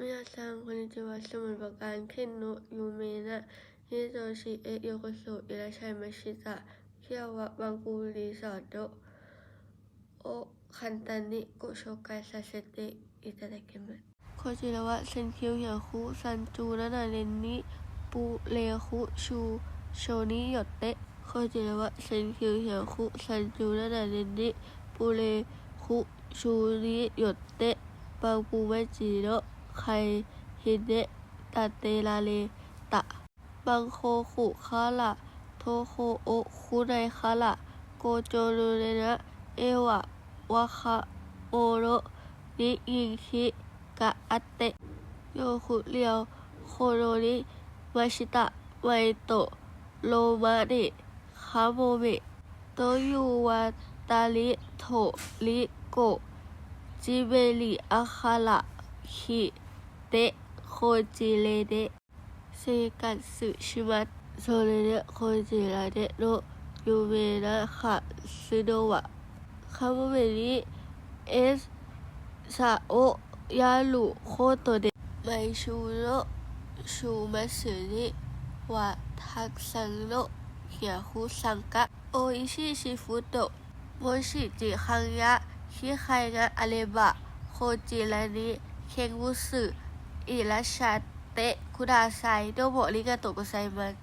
皆さん、こんにちは。スムバカン県の有名なリゾートへようこそいらっしゃいました。今日はバンクーリゾートを簡単にご紹介させていただきます。こちらはセンキューヤフ山頂7年にプレフシュショーによってこちらは1937年にプレフシューによってバンク ไคฮเดตาเตลาเลตะ บังโคขุคาละโทโคโอคุไนคาละโกโจรุเรนะเอวะวะคะโอโรนิยิงคิกะอัตเตโยคุเลียวโคโรนิวาชิตะไวโตโลมานิคาโมเมโตยูวันตาลิโทลิโกจิเบลิอาคาละฮิ เตโคจิเลเดเซกัตสึชิมัตโซเลเดโคจิระเดโนยูเวนะคะซึโดวะคาโมเมริเอสซาโอยาลุโคโตเดไมชูโนชูมัสึนิวะทักซังโนเขียคุซังกะโออิชิชิฟุโตโมชิจิคังยะชิไคงะอะเลบะโคจิระนิเคงวุสึ อิรัชชาเตะคุดาไซโดโบลิกาโตโกไซมัน